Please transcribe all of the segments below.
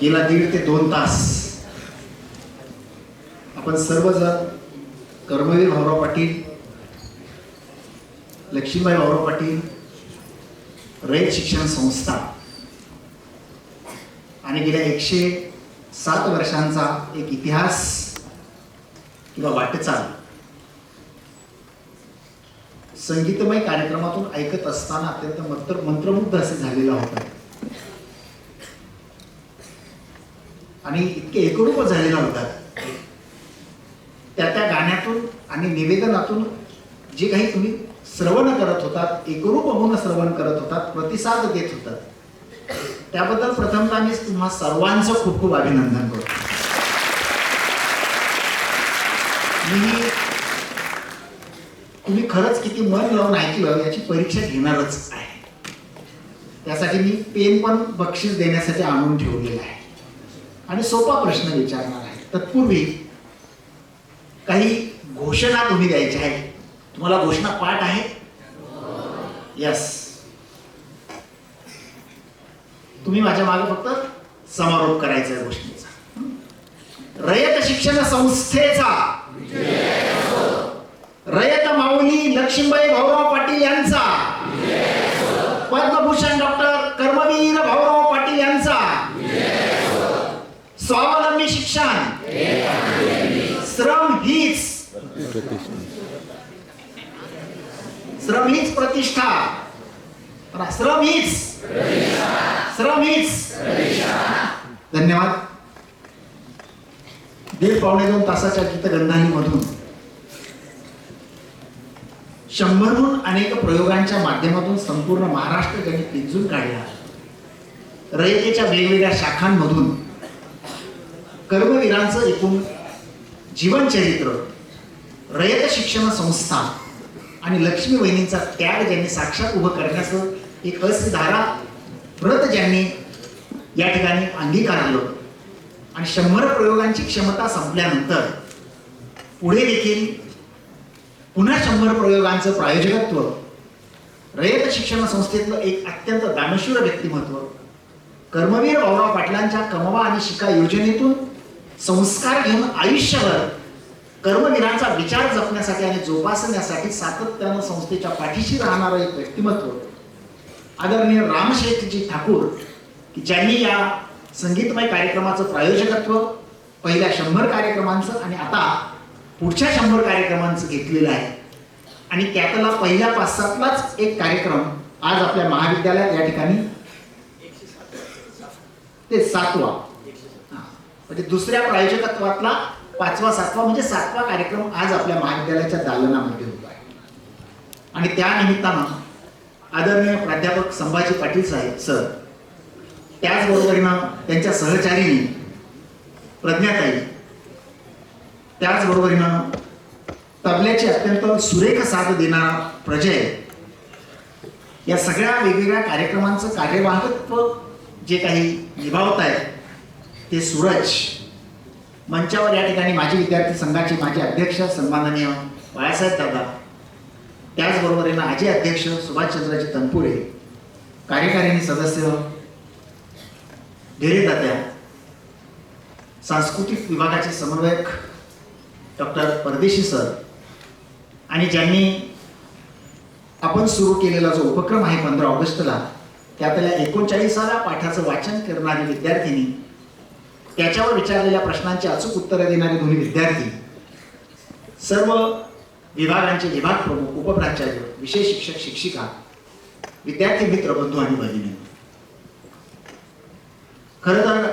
गेला दीड ते दोन तास. आपण सर्वजण कर्मवीर भाऊराव पाटील लक्ष्मीबाई भाऊराव पाटील रयत शिक्षण संस्था आणि गेल्या एकशे सात वर्षांचा एक इतिहास किंवा वाटचाल संगीतमय कार्यक्रमातून ऐकत असताना अत्यंत मंत्र मंत्रमुग्ध असे झालेला होता. आणि इतके एकरूप झालेला होता त्या त्या गाण्यातून आणि निवेदनातून जे काही तुम्ही श्रवण करत होतात एकरूप होऊन श्रवण करत होतात प्रतिसाद देत होतात. त्याबद्दल प्रथमतः मी तुम्हा सर्वांचं खूप खूप अभिनंदन करतो. मी तुम्ही खरंच किती मन लावून ऐकलं याची परीक्षा घेणारच आहे. त्यासाठी मी पेन पण बक्षीस देण्यासाठी आणून ठेवलेलं आहे. आणि सोपा प्रश्न विचारणार आहे. तत्पूर्वी काही घोषणा तुम्ही द्यायच्या आहेत. तुम्हाला घोषणा पाठ आहे? यस तुम्ही माझ्या मागे फक्त समारोप करायचा आहे गोष्टीचा. रयत शिक्षण संस्थेचा. रयत माऊली लक्ष्मीबाई भाऊराव पाटील यांचा पद्मभूषण डॉक्टर कर्मवीर भाऊराव पाटील यांचा स्वावलंबी शिक्षण श्रम हीच श्रम हीच प्रतिष्ठा. श्रम हीच श्रम हीच धन्यवाद. दीड पावणे दोन तासाच्या गीतगंधानीमधून शंभरहून अनेक प्रयोगांच्या माध्यमातून संपूर्ण महाराष्ट्र त्यांनी पिंजून काढला. रयतेच्या वेगवेगळ्या शाखांमधून कर्मवीरांचं एकूण जीवनचरित्र रयत शिक्षण संस्था आणि लक्ष्मी वहिनींचा त्याग ज्यांनी साक्षात उभं करण्याचं एक असधारा व्रत ज्यांनी या ठिकाणी अंगीकारलं आणि शंभर प्रयोगांची क्षमता संपल्यानंतर पुढे देखील पुन्हा शंभर प्रयोगांचं प्रायोजकत्व रयत शिक्षण संस्थेतलं एक अत्यंत दानशूर व्यक्तिमत्व कर्मवीर भाऊराव पाटलांच्या कमवा आणि शिका योजनेतून संस्कार घेऊन आयुष्यभर कर्मविराचा विचार जपण्यासाठी आणि जोपासण्यासाठी सातत्यानं संस्थेच्या पाठीशी राहणारं एक व्यक्तिमत्व. आदरणीय रामशेठजी ठाकूर की ज्यांनी या संगीतमय कार्यक्रमाचं प्रायोजकत्व पहिल्या शंभर कार्यक्रमांचं आणि आता पुढच्या शंभर कार्यक्रमांचं घेतलेलं आहे. आणि त्यातला पहिल्या पाच सातलाच एक कार्यक्रम आज आपल्या महाविद्यालयात या ठिकाणी ते सातवा. म्हणजे दुसऱ्या प्रायोजकत्वातला पाचवा सातवा म्हणजे सातवा कार्यक्रम आज आपल्या महाविद्यालयाच्या दालनामध्ये होतो आहे. आणि त्या निमित्तानं आदरणीय प्राध्यापक संभाजी पाटील साहेब सर त्याचबरोबरीनं त्यांच्या सहचारिणी प्रज्ञाताई त्याचबरोबरीनं तबल्याची अत्यंत सुरेख साथ देणारा प्रजय या सगळ्या वेगवेगळ्या कार्यक्रमांचं कार्यवाहकत्व जे काही निभावत आहे ते सूरज मंचावर या ठिकाणी माजी विद्यार्थी संघाचे माजी अध्यक्ष सन्माननीय बाळासाहेब दादा त्याचबरोबर यांना माजी अध्यक्ष सुभाषचंद्रजी तनपुरे कार्यकारिणी सदस्य ढेरेदात्या सांस्कृतिक विभागाचे समन्वयक डॉक्टर परदेशी सर आणि ज्यांनी आपण सुरू केलेला जो उपक्रम आहे पंधरा ऑगस्टला त्यातल्या एकोणचाळीसाव्या पाठाचं वाचन करणारी विद्यार्थिनी त्याच्यावर विचारलेल्या प्रश्नांची अचूक उत्तरं देणारे दोन्ही विद्यार्थी सर्व विभागांचे विभाग प्रमुख उपप्राचार्य विशेष शिक्षक शिक्षिका विद्यार्थी मित्र बंधू आणि भगिनी. खर तर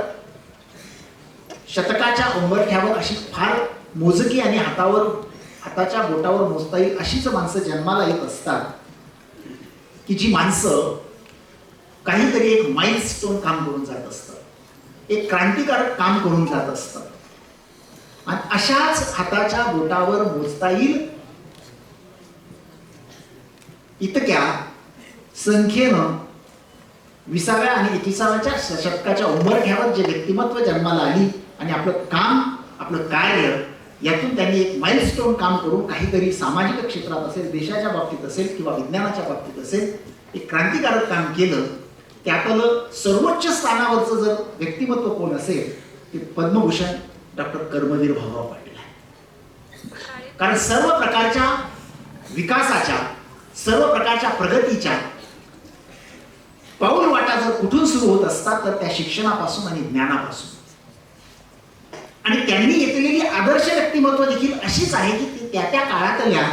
शतकाच्या उंबरठ्यावर अशी फार मोजकी आणि हातावर हाताच्या बोटावर मोजता येईल अशीच माणसं जन्माला येत असतात की जी माणसं काहीतरी एक माइल स्टोन काम करून जात असतात. एक क्रांतिकारक काम करून जात असतं. आणि अशाच हाताच्या बोटावर मोजता येईल. इतक्या संख्येनं विसाव्या आणि एकविसाव्याच्या शतकाच्या उंबरठ्यावर जे व्यक्तिमत्व जन्माला आली आणि आपलं काम आपलं कार्य यातून त्यांनी एक माइलस्टोन काम करून काहीतरी सामाजिक क्षेत्रात असेल देशाच्या बाबतीत असेल किंवा विज्ञानाच्या बाबतीत असेल एक क्रांतिकारक काम केलं. त्यातलं सर्वोच्च स्थानावरचं जर व्यक्तिमत्व कोण असेल ते पद्मभूषण डॉक्टर कर्मवीर भाऊराव पाटील आहे कारण सर्व प्रकारच्या विकासाच्या सर्व प्रकारच्या प्रगतीच्या पाऊल वाटा जर कुठून सुरू होत असतात तर त्या शिक्षणापासून आणि ज्ञानापासून. आणि त्यांनी घेतलेली आदर्श व्यक्तिमत्व देखील अशीच आहे की ती त्या त्या काळातल्या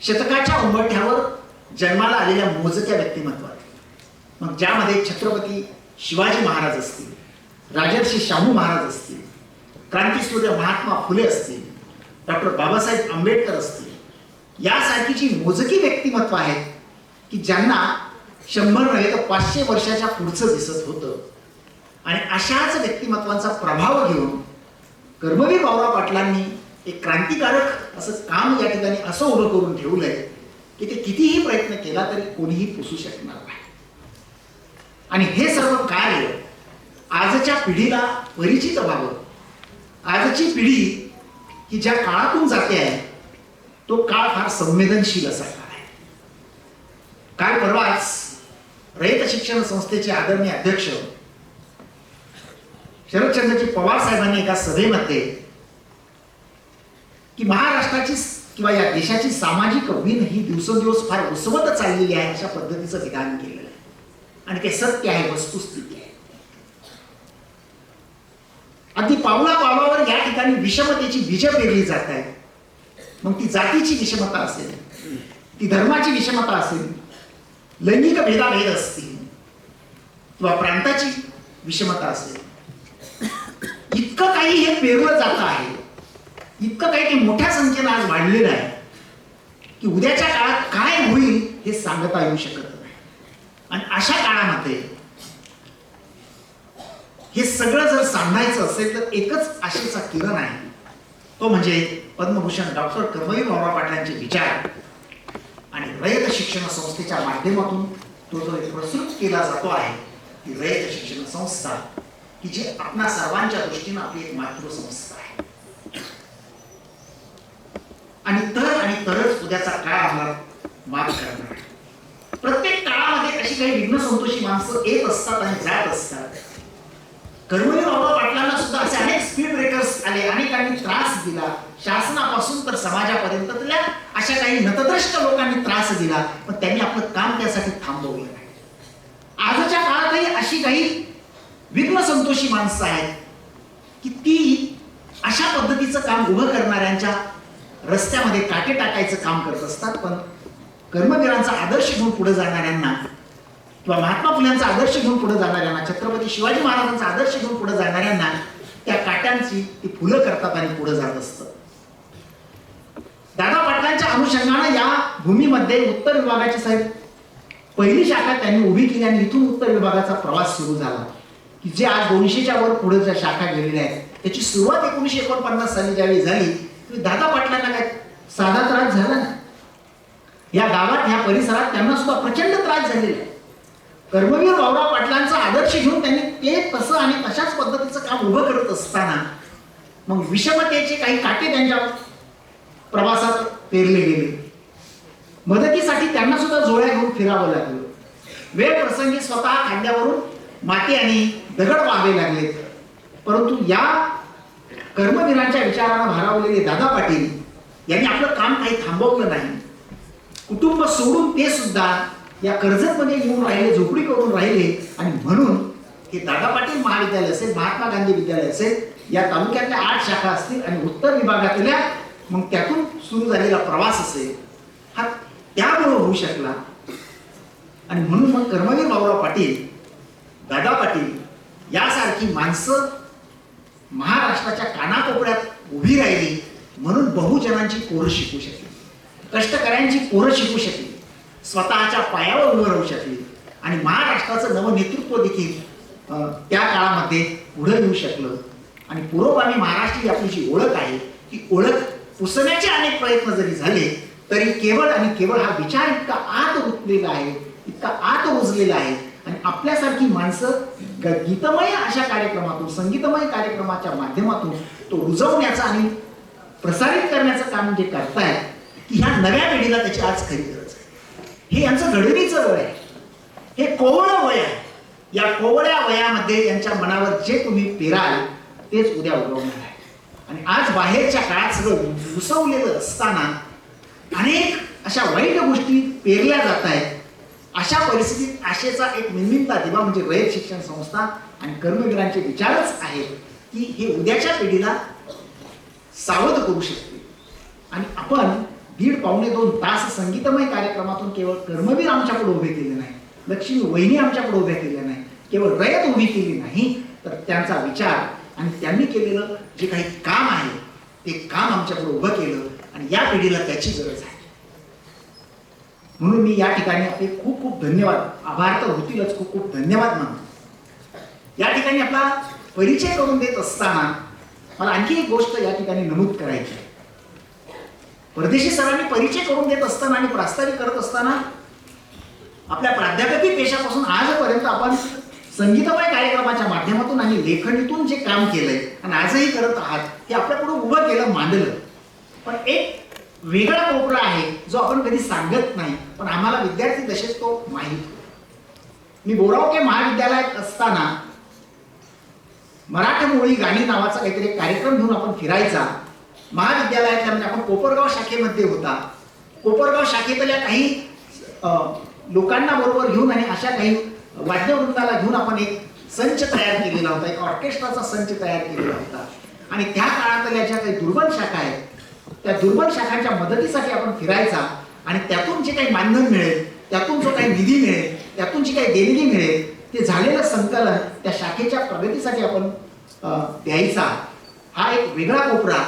शतकाच्या उंबरठ्यावर जन्माला आलेल्या मोजक्या व्यक्तिमत्वात. मग ज्यामध्ये छत्रपती शिवाजी महाराज असतील राजर्षी शाहू महाराज असतील क्रांतीसूर्य महात्मा फुले असतील डॉक्टर बाबासाहेब आंबेडकर असतील यासारखीची मोजकी व्यक्तिमत्व आहेत की ज्यांना शंभर नव्हे तर पाचशे वर्षाच्या पुढचं दिसत होतं. आणि अशाच व्यक्तिमत्वांचा प्रभाव घेऊन कर्मवीर बावरा पाटलांनी एक क्रांतिकारक असं काम या ठिकाणी असं उभं करून ठेवलंय की ते कितीही प्रयत्न केला तरी कोणीही पुसू शकणार नाही. आणि हे सर्व कार्य आजच्या पिढीला परिचित व्हावं. आजची पिढी ही ज्या काळातून जाते आहे तो काळ फार संवेदनशील असा काळ आहे. काल परवाच रयत शिक्षण संस्थेचे आदरणीय अध्यक्ष शरदचंद्रजी पवार साहेबांनी एका सभेमध्ये की महाराष्ट्राची किंवा या देशाची सामाजिक वीण ही दिवसेंदिवस फार उसवत चाललेली आहे अशा पद्धतीचं विधान केलेलं आणि ते सत्य आहे वस्तुस्थिती आहे. अगदी पावला पावलावर या ठिकाणी विषमतेची बीज पेरली जात आहे. मग ती जातीची विषमता असेल ती धर्माची विषमता असेल लैंगिक भेदाभेद असतील किंवा प्रांताची विषमता असेल. इतकं काही हे पेरलं जात आहे इतकं काही ते मोठ्या संख्येनं आज वाढलेलं आहे की उद्याच्या काळात काय होईल हे सांगता येऊ शकत नाही. आणि अशा काळामध्ये हे सगळं जर सांगायचं असेल तर एकच आशेचा किरण आहे. तो म्हणजे पद्मभूषण डॉक्टर कर्मवीर बाबा पाटलांचे विचार. आणि रयत शिक्षण संस्थेच्या माध्यमातून तो जो प्रसृत प्रस्तुत केला जातो आहे ती रयत शिक्षण संस्था की जी आपणा सर्वांच्या दृष्टीनं आपली एक मातृसंस्था आहे. आणि तर आणि तरच उद्याचा काळ आम्हाला माफ करणार आहे. प्रत्येक काळामध्ये अशी काही विघ्न संतोषी माणसं येत असतात आणि जात असतात. कर्मवीर बाबा पाटलांना सुद्धा असे अनेक स्पीड ब्रेकर्स आले अनेकांनी त्रास दिला. शासनापासून तर समाजापर्यंतल्या अशा काही नतद्रष्ट लोकांनी त्रास दिला पण त्यांनी आपलं काम त्यासाठी थांबवलं नाही. आजच्या काळातही अशी काही विघ्न संतोषी माणसं आहेत की ती अशा पद्धतीचं काम उभं करणाऱ्यांच्या रस्त्यामध्ये काटे टाकायचं काम करत असतात पण कर्मवीरांचा आदर्श घेऊन पुढे जाणाऱ्यांना किंवा महात्मा फुल्यांचा आदर्श घेऊन पुढे जाणाऱ्यांना छत्रपती शिवाजी महाराजांचा आदर्श घेऊन पुढे जाणाऱ्यांना त्या काट्यांची ती फुलं करतात आणि पुढे जात असत. दादा पाटलांच्या अनुषंगानं या भूमीमध्ये उत्तर विभागाची साहेब पहिली शाखा त्यांनी उभी केली आणि इथून उत्तर विभागाचा प्रवास सुरू झाला. की जे आज दोनशेच्या वर पुढे ज्या शाखा गेलेल्या आहेत त्याची सुरुवात एकोणीशे एकोणपन्नास साली ज्यावेळी झाली दादा पाटलांना काय साधा त्रास झाला नाही? या गावात ह्या परिसरात त्यांना सुद्धा प्रचंड त्रास झालेला आहे. कर्मवीर बावराव पाटलांचा आदर्श घेऊन त्यांनी ते तसं आणि तशाच पद्धतीचं काम उभं करत असताना मग विषमतेचे काही काटे त्यांच्या प्रवासात पेरले गेले. मदतीसाठी त्यांना सुद्धा जोड्या घेऊन फिरावं लागलं. वेळ प्रसंगी स्वतः खांद्यावरून माती आणि दगड व्हावे लागले. परंतु या कर्मवीरांच्या विचारानं भारावलेले दादा पाटील यांनी आपलं काम काही थांबवलं नाही. कुटुंब सोडून ते सुद्धा या कर्जतमध्ये येऊन राहिले झोपडी करून राहिले. आणि म्हणून हे दादा पाटील महाविद्यालय असेल महात्मा गांधी विद्यालय असेल या तालुक्यातल्या आठ शाखा असतील आणि उत्तर विभागातल्या मग त्यातून सुरू झालेला प्रवास असेल हा त्याबरोबर होऊ शकला. आणि म्हणून मग कर्मवीर भाऊराव पाटील दादा पाटील यासारखी माणसं महाराष्ट्राच्या कानाकोपऱ्यात उभी राहिली. म्हणून बहुजनांची पोरं शिकू शकली. कष्टकऱ्यांची पोरं शिकू शकली. स्वतःच्या पायावर उभं राहू शकली. आणि महाराष्ट्राचं नवं नेतृत्व देखील त्या काळामध्ये पुढं येऊ शकलं. आणि पुरोगामी महाराष्ट्र ही आपली जी ओळख आहे ती ओळख पुसण्याचे अनेक प्रयत्न जरी झाले तरी केवळ आणि केवळ हा विचार इतका आत रुतलेला आहे इतका आत रुजलेला आहे. आणि आपल्यासारखी माणसं गीतमय अशा कार्यक्रमातून संगीतमय कार्यक्रमाच्या माध्यमातून तो रुजवण्याचा आणि प्रसारित करण्याचं काम जे करतायत की ह्या नव्या पिढीला त्याची आज खरी गरज आहे. हे यांचं घडणीचं वय आहे. हे कोवळं वय आहे. या कोवळ्या वयामध्ये यांच्या मनावर जे तुम्ही पेराल तेच उद्या उगवणार आहे. आणि आज बाहेरच्या काळात सगळं घुसवलेलं असताना अनेक अशा वाईट गोष्टी पेरल्या जात आहेत. अशा परिस्थितीत आशेचा एक निमित्ता दिवा म्हणजे रयत शिक्षण संस्था आणि कर्मवीरांचे विचारच आहेत की हे उद्याच्या पिढीला सावध करू शकते आणि आपण दीड पावणे दोन तास संगीतमय कार्यक्रमातून केवळ कर्मवीर आमच्याकडे उभे केले नाही लक्ष्मी वहिनी आमच्याकडे उभ्या केल्या नाही केवळ रयत उभी केली नाही तर त्यांचा विचार आणि त्यांनी केलेलं जे काही काम आहे ते काम आमच्याकडे उभं केलं आणि या पिढीला त्याची गरज आहे. म्हणून मी या ठिकाणी आपले खूप खूप धन्यवाद आभार तर होतीलच खूप खूप धन्यवाद मानतो. या ठिकाणी आपला परिचय करून देत असताना मला आणखी एक गोष्ट या ठिकाणी नमूद करायची आहे. परदेशी सरांनी परिचय करून देत असताना आणि प्रास्ताविक करत असताना आपल्या प्राध्यापकी पेशापासून आजपर्यंत आपण संगीतमय कार्यक्रमाच्या माध्यमातून आणि लेखणीतून जे काम केलंय आणि आजही करत आहात ते आपल्याकडून उभं केलं मांडलं. पण एक वेगळा कोपरा आहे जो आपण कधी सांगत नाही पण आम्हाला विद्यार्थी दशेत तो माहीत मी बोरावके महाविद्यालयात असताना मराठमोळी गाणी नावाचा काहीतरी कार्यक्रम घेऊन आपण फिरायचा महाविद्यालयातल्या म्हणजे आपण कोपरगाव शाखेमध्ये होता. कोपरगाव शाखेतल्या काही लोकांना बरोबर घेऊन आणि अशा काही वाद्यवृंदाला घेऊन आपण एक संच तयार केलेला होता एक ऑर्केस्ट्राचा संच तयार केलेला होता. आणि त्या काळातल्या ज्या काही दुर्बल शाखा आहेत त्या दुर्बल शाखांच्या मदतीसाठी आपण फिरायचा आणि त्यातून जे काही मानधन मिळेल त्यातून जो काही निधी मिळेल त्यातून जी काही देणगी मिळेल ते झालेलं संकलन त्या शाखेच्या प्रगतीसाठी आपण द्यायचा. हा एक वेगळा कोपरा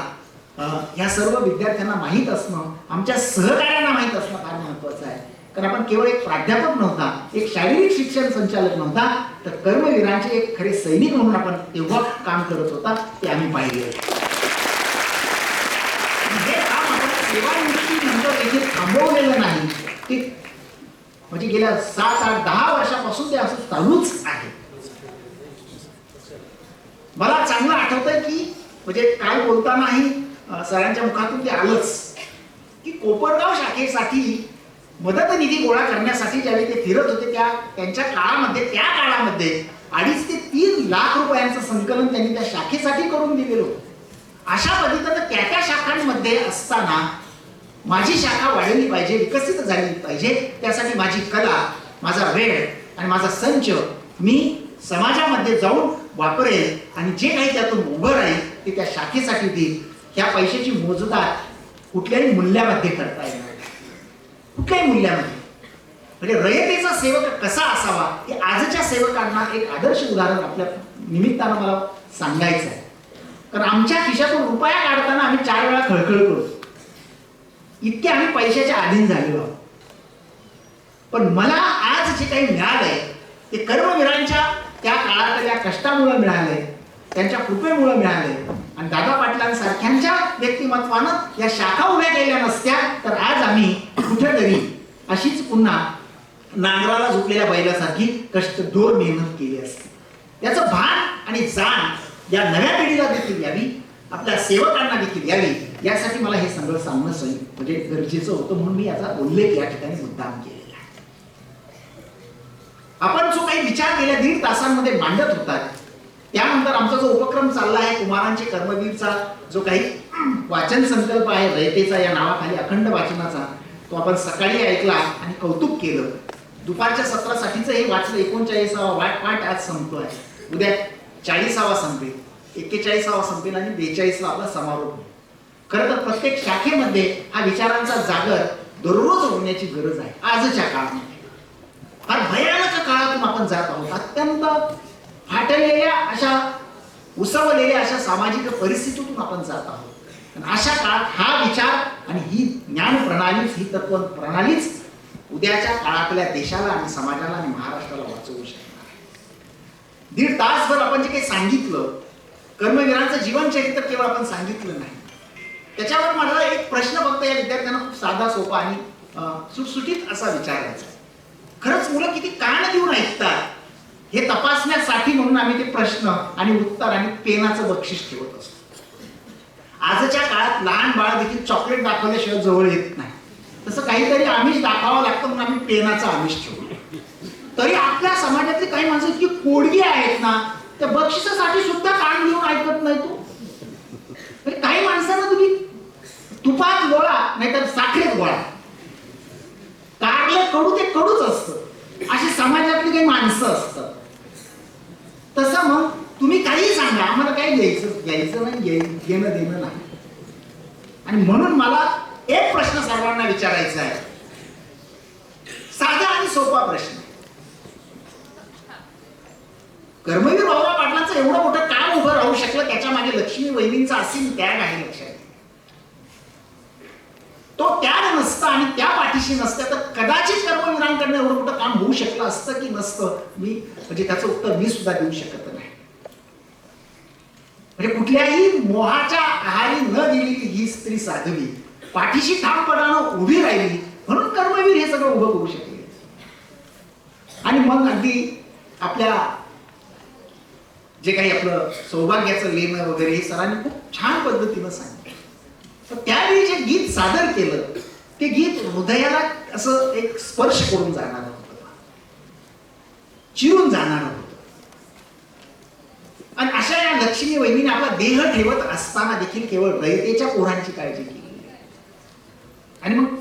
या ह्या सर्व विद्यार्थ्यांना माहीत असणं आमच्या सहकार्यांना माहीत असणं फार महत्वाचं आहे. कारण आपण केवळ एक प्राध्यापक नव्हता एक शारीरिक शिक्षण संचालक नव्हता तर कर्मवीरांचे एक खरे सैनिक म्हणून आपण तेव्हा काम करत होता ते आम्ही पाहिले. हे काम आपण सेवानिवृत्तीनंतर थांबवलेलं नाही. ते म्हणजे गेल्या सात आठ दहा वर्षापासून ते असं चालूच आहे. मला चांगलं आठवतंय की म्हणजे काय बोलतानाही सरांच्या मुखातून ते आलंच. की कोपरगाव शाखेसाठी मदत निधी गोळा करण्यासाठी ज्यावेळी ते फिरत होते त्या त्यांच्या काळामध्ये त्या काळामध्ये अडीच ते तीन लाख रुपयांचं संकलन त्यांनी त्या शाखेसाठी करून दिलेलं होतं. अशा पद्धतीनं त्या त्या शाखांमध्ये असताना माझी शाखा वाढली पाहिजे विकसित झाली पाहिजे त्यासाठी माझी कला माझा वेळ आणि माझा संच मी समाजामध्ये जाऊन वापरेल आणि जे काही त्यातून उभं राहील ते त्या शाखेसाठी देईल. ह्या पैशाची मोजदाद कुठल्याही मूल्यामध्ये करता येणार नाही. कुठल्याही मूल्यामध्ये. म्हणजे रयतेचा सेवक कसा असावा हे आजच्या सेवकांना एक आदर्श उदाहरण आपल्या निमित्तानं मला सांगायचं आहे. कारण आमच्या खिशातून रुपया काढताना आम्ही चार वेळा खळखळ करू इतके आम्ही पैशाच्या अधीन झालेलो आहोत. पण मला आज जे काही मिळालंय ते कर्मवीरांच्या त्या काळातल्या कष्टामुळे मिळालंय त्यांच्या कृपेमुळे मिळालंय आणि दादा पाटलांसारख्यांच्या व्यक्तिमत्वानं या शाखा उभ्या केल्या नसत्या तर आज आम्ही कुठेतरी अशीच पुन्हा नांगराला झुकलेल्या बैलासारखी कष्ट दोर मेहनत केली असते. याचं भान आणि जाण या नव्या पिढीला देखील यावी आपल्या सेवकांना देखील यावी यासाठी मला हे सगळं सांगणं सही म्हणजे गरजेचं होतं म्हणून मी याचा उल्लेख या ठिकाणी मुद्दाम केलेला आहे. आपण जो काही विचार गेल्या दीड तासांमध्ये मांडत होतात त्यानंतर आमचा जो उपक्रम चालला आहे कुमारांचे कर्मवीरचा जो काही वाचन संकल्प आहे रयतेचा या नावाखाली अखंड वाचनाचा तो आपण सकाळी ऐकला आणि कौतुक केलं. दुपारच्या सत्रासाठीच हे वाचलं एकोणचाळीसावा वाट पाठ आज संपतोय. उद्या चाळीसावा संपेल एक्केचाळीसावा संपेल आणि बेचाळीसला आपला समारोप. होईल खरं तर प्रत्येक शाखेमध्ये हा विचारांचा जागर दररोज होण्याची गरज आहे आजच्या काळामध्ये. फार भयानक काळातून आपण जात आहोत अत्यंत फाटलेल्या अशा उसवलेल्या अशा सामाजिक परिस्थितीतून आपण जात आहोत. आणि अशा काळात हा विचार आणि ही ज्ञान प्रणालीच ही तत्व प्रणालीच उद्याच्या काळातल्या देशाला आणि समाजाला आणि महाराष्ट्राला वाचवू शकणार दीड तासभर आपण जे काही सांगितलं कर्मवीरांचं जीवनचरित्र केवळ आपण सांगितलं नाही. त्याच्यावर मला एक प्रश्न फक्त या विद्यार्थ्यांना खूप साधा सोपा आणि सुटसुटीत असा विचारायचा खरंच मुलं किती कान देऊन ऐकतात. हे तपासण्यासाठी म्हणून आम्ही ते प्रश्न आणि उत्तर आणि पेनाचं बक्षीस ठेवत असतो. आजच्या काळात लहान बाळ देखील चॉकलेट दाखवल्याशिवाय जवळ येत नाही. तसं काहीतरी आमिष दाखवावं लागतं म्हणून आम्ही पेनाचं आमिष ठेवलं. तरी आपल्या समाजातले काही माणसं इतकी कोडगी आहेत ना त्या बक्षिसासाठी सुद्धा कान घेऊन ऐकत नाही तू हो. म्हणजे काही माणसांना तुम्ही तुपात गोळा नाहीतर साखरेत गोळा. कारलं कडू ते कडूच असतं. अशी समाजातली काही माणसं असतात. तसं मग तुम्ही काही सांगा. आम्हाला काही घ्यायचं घ्यायचं नाही घेणं देणं नाही. आणि म्हणून मला एक प्रश्न सर्वांना विचारायचा आहे. साधा आणि सोपा प्रश्न. कर्मवीर भाऊराव पाटलांचं एवढं मोठं काम उभं राहू शकलं त्याच्यामागे लक्ष्मी वहिनींचा असीम त्याग आहे लक्षात. तो त्याग नसता आणि त्या पाठीशी नसत्या तर कदाचित कर्मवीरांकडनं एवढं मोठं काम होऊ शकलं असतं की नसतं मी म्हणजे त्याचं उत्तर मी सुद्धा देऊ शकत नाही. म्हणजे कुठल्याही मोहाच्या आहारी न गेलेली ही स्त्री साधवी पाठीशी ठामपणानं उभी राहिली म्हणून कर्मवीर हे सगळं उभं करू शकले. आणि मग अगदी आपल्या जे काही आपलं सौभाग्याचं लेणं वगैरे हे सरांनी खूप छान पद्धतीनं सांगितलं. तर त्यावेळी जे गीत सादर केलं ते गीत हृदयाला असं एक स्पर्श करून जाणार होतं. चिरून जाणार होतं. आणि अशा या लक्ष्मी वहिनीने आपला देह ठेवत असताना देखील केवळ रयतेच्या पोरांची काळजी केली. आणि मग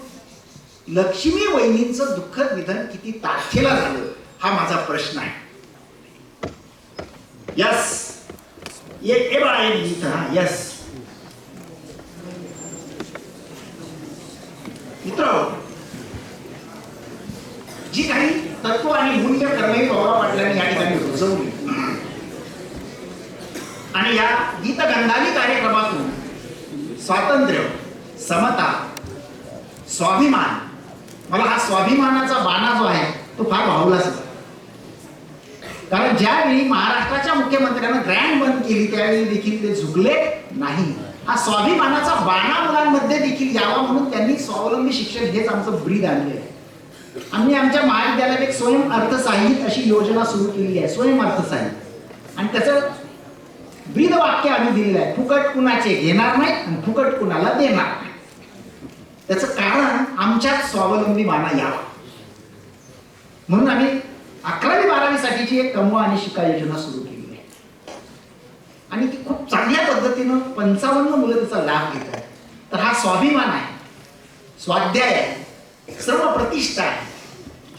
लक्ष्मी वहिनींचं दुःखद निधन किती तारखेला झालं हा माझा प्रश्न आहे. यस. ये बाळा एक गीत हा यस. मित्र जी काही तत्व आणि मूल्य कर्मही बाबा पाटलांनी या ठिकाणी रुजवली. आणि या गीतगंधाली कार्यक्रमातून स्वातंत्र्य समता स्वाभिमान मला हा स्वाभिमानाचा बाणा जो आहे तो फार वाहूलाच कारण ज्यावेळी महाराष्ट्राच्या मुख्यमंत्र्यांना ग्रँड बंद केली त्यावेळी देखील ते झुकले नाही. हा स्वाभिमानाचा बाणा मुलांमध्ये देखील यावा म्हणून त्यांनी स्वावलंबी शिक्षण हेच आमचं ब्रीद आणले आहे आम्ही आमच्या महाविद्यालयात एक स्वयं अर्थसाहित अशी योजना सुरू केली आहे स्वयं अर्थसाहित. आणि त्याचं ब्रीद वाक्य आम्ही दिलेलं आहे फुकट कुणाचे घेणार नाही आणि फुकट कुणाला देणार नाही. त्याचं कारण आमच्यात स्वावलंबी बाणा यावा. म्हणून आम्ही अकरावी बारावी साठीची एक कमवा आणि शिका योजना सुरू केली. आणि ती खूप चांगल्या पद्धतीनं पंचावन्न मुलं त्याचा लाभ घेत आहेत. तर हा स्वाभिमान आहे स्वाध्याय आहे सर्व प्रतिष्ठा आहे.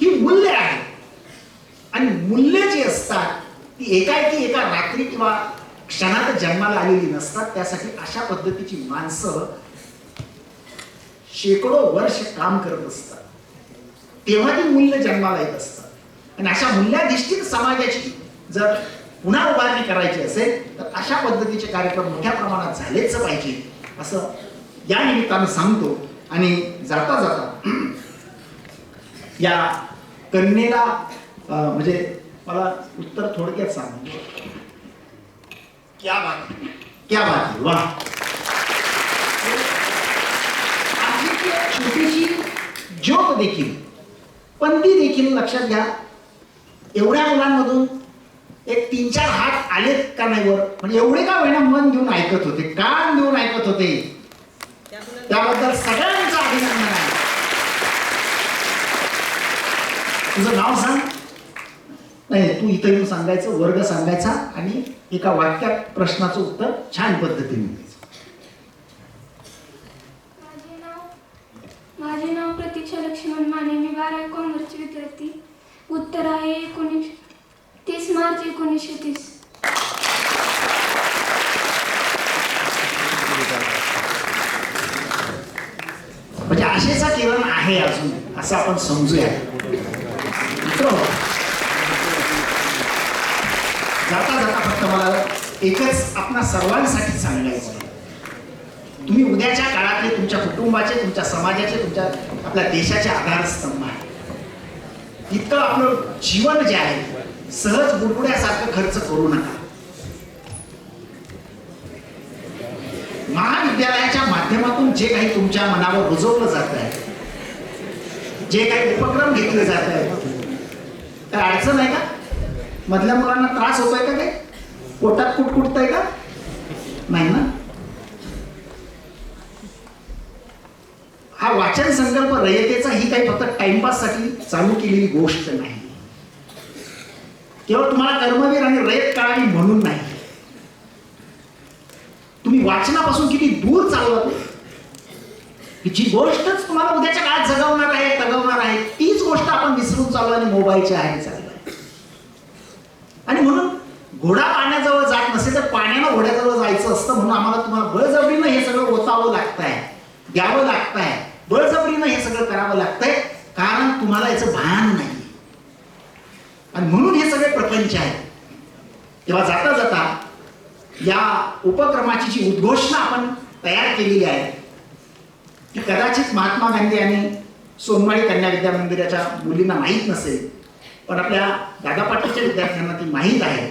ही मूल्य आहे. आणि मूल्य जी असतात ती एकाएकी एका रात्री किंवा क्षणात जन्माला आलेली नसतात. त्यासाठी अशा पद्धतीची माणसं शेकडो वर्ष काम करत असतात. तेव्हा ती मूल्य जन्माला येत असतात. आणि अशा मूल्याधिष्ठित समाजाची जर पुन्हा उभारणी करायची असेल अशा पद्धतीचे कार्यक्रम मोठ्या प्रमाणात झालेच पाहिजे असं या निमित्तानं सांगतो. आणि जाता जाता या कन्येला म्हणजे मला उत्तर थोडक्यात सांग. क्या बात क्या बात है, छोटीशी जोक देखील. पण ती देखील लक्षात घ्या. एवढ्या मुलांमधून एक तीन चार हात आलेत का नाही वर? म्हणजे एवढे का होईना मन देऊन ऐकत होते कान देऊन ऐकत होते? त्याबद्दल सगळ्यांचं अभिनंदन आहे. तुझं नाव सांग. नाही तू इथं येऊन सांगायचं वर्ग सांगायचा आणि एका वाक्यात प्रश्नाचं उत्तर छान पद्धतीने द्यायचं. माझे नाव माझे नाव प्रतीक्षा लक्ष्मण माने मी बारा कॉमर्सची विद्यार्थी. उत्तर आहे एकोणीस तीस मार्च एकोणीसशे तीस. म्हणजे आशेचा किरण आहे अजून असं आपण समजूया. जाता जाता फक्त मला एकच आपणा सर्वांसाठी सांगायचं आहे. तुम्ही उद्याच्या काळातले तुमच्या कुटुंबाचे तुमच्या समाजाचे तुमच्या आपल्या देशाचे आधारस्तंभ आहे. इतकं आपलं जीवन जे आहे सहज बुडबुड्यासारखं खर्च करू नका. महाविद्यालयाच्या माध्यमातून जे काही तुमच्या मनावर रुजवलं जात आहे जे काही उपक्रम घेतले जात आहेत काय अडचण आहे का? मधल्या मुलांना त्रास होतोय का काही? पोटात कुटकुटतंय का? नाही ना? हा वाचन संकल्प रयतेचा ही काही फक्त टाइमपाससाठी चालू केलेली गोष्ट नाही. केवळ तुम्हाला कर्मवीर आणि रयत कळावी म्हणून नाही. तुम्ही वाचनापासून किती दूर चालवत जी गोष्टच तुम्हाला उद्याच्या काळात जगवणार आहे तगवणार आहे. तीच गोष्ट आपण विसरून चाललो आणि मोबाईलच्या आहे चाललोय. आणि म्हणून घोडा पाण्याजवळ जात नसेल तर पाण्यानं घोड्याजवळ जायचं असतं म्हणून आम्हाला तुम्हाला बळजबरीनं हे सगळं ओतावं लागतंय द्यावं लागतंय. बळजबरीनं हे सगळं करावं लागतंय. कारण तुम्हाला याचं भान नाही. आणि म्हणून हे सगळे प्रपंच आहेत. तेव्हा जाता जाता या उपक्रमाची जी उद्घोषणा आपण तयार केलेली आहे ती कदाचित महात्मा गांधी आणि सोनवाडी कन्या विद्या मंदिराच्या मुलींना माहीत नसेल पण आपल्या दादा पाटीलच्या विद्यार्थ्यांना ती माहीत आहे.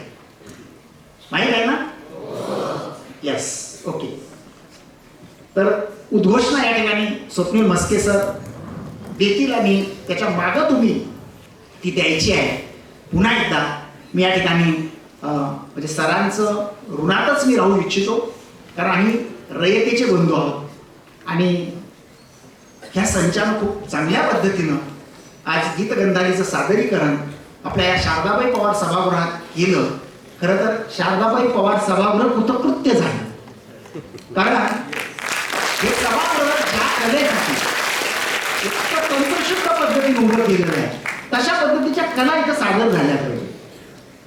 माहीत आहे ना? येस ओके तर उद्घोषणा या ठिकाणी स्वप्नील म्हस्के सर देतील आणि त्याच्या मागं तुम्ही ती द्यायची आहे. पुन्हा एकदा मी या ठिकाणी म्हणजे सरांचं ऋणातच मी राहू इच्छितो कारण आम्ही रयतेचे बंधू आहोत. आणि ह्या संचानं खूप चांगल्या पद्धतीनं आज गीतगंधारीचं सादरीकरण आपल्या या शारदाबाई पवार सभागृहात केलं. खरं तर शारदाबाई पवार सभागृह कृतकृत्य झालं. कारण हे सभागृह ज्या कलेसाठी इतकं तंत्रशुद्ध पद्धतीने उभं केलेलं आहे. तशा पद्धतीच्या कला इथं सादर झाल्या पाहिजे.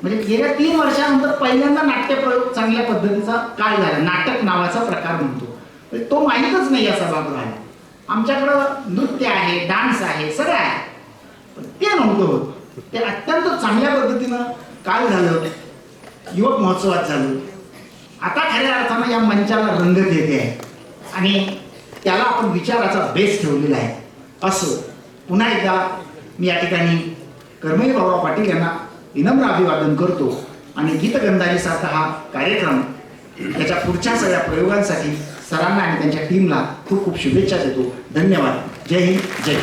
म्हणजे गेल्या तीन वर्षानंतर पहिल्यांदा नाट्य प्रयोग चांगल्या पद्धतीचा काय झाला. नाटक नावाचा प्रकार म्हणतो. म्हणजे तो माहीतच नाही या सभागृहाला आमच्याकडं नृत्य आहे डान्स आहे सगळं आहे. ते नव्हतं होत. ते अत्यंत चांगल्या पद्धतीनं काय झालं युवक महोत्सवात झालं. आता खऱ्या अर्थानं या मंचाला रंगत येते आहे. आणि त्याला आपण विचाराचा बेस ठेवलेला आहे. असो पुन्हा एकदा मी या ठिकाणी कर्मवीर भाऊराव पाटील यांना विनम्र अभिवादन करतो आणि गीतगंधारीसारखा हा कार्यक्रम त्याच्या पुढच्या सगळ्या प्रयोगांसाठी सरांना आणि त्यांच्या टीमला खूप खूप शुभेच्छा देतो. धन्यवाद. जय हिंद. जय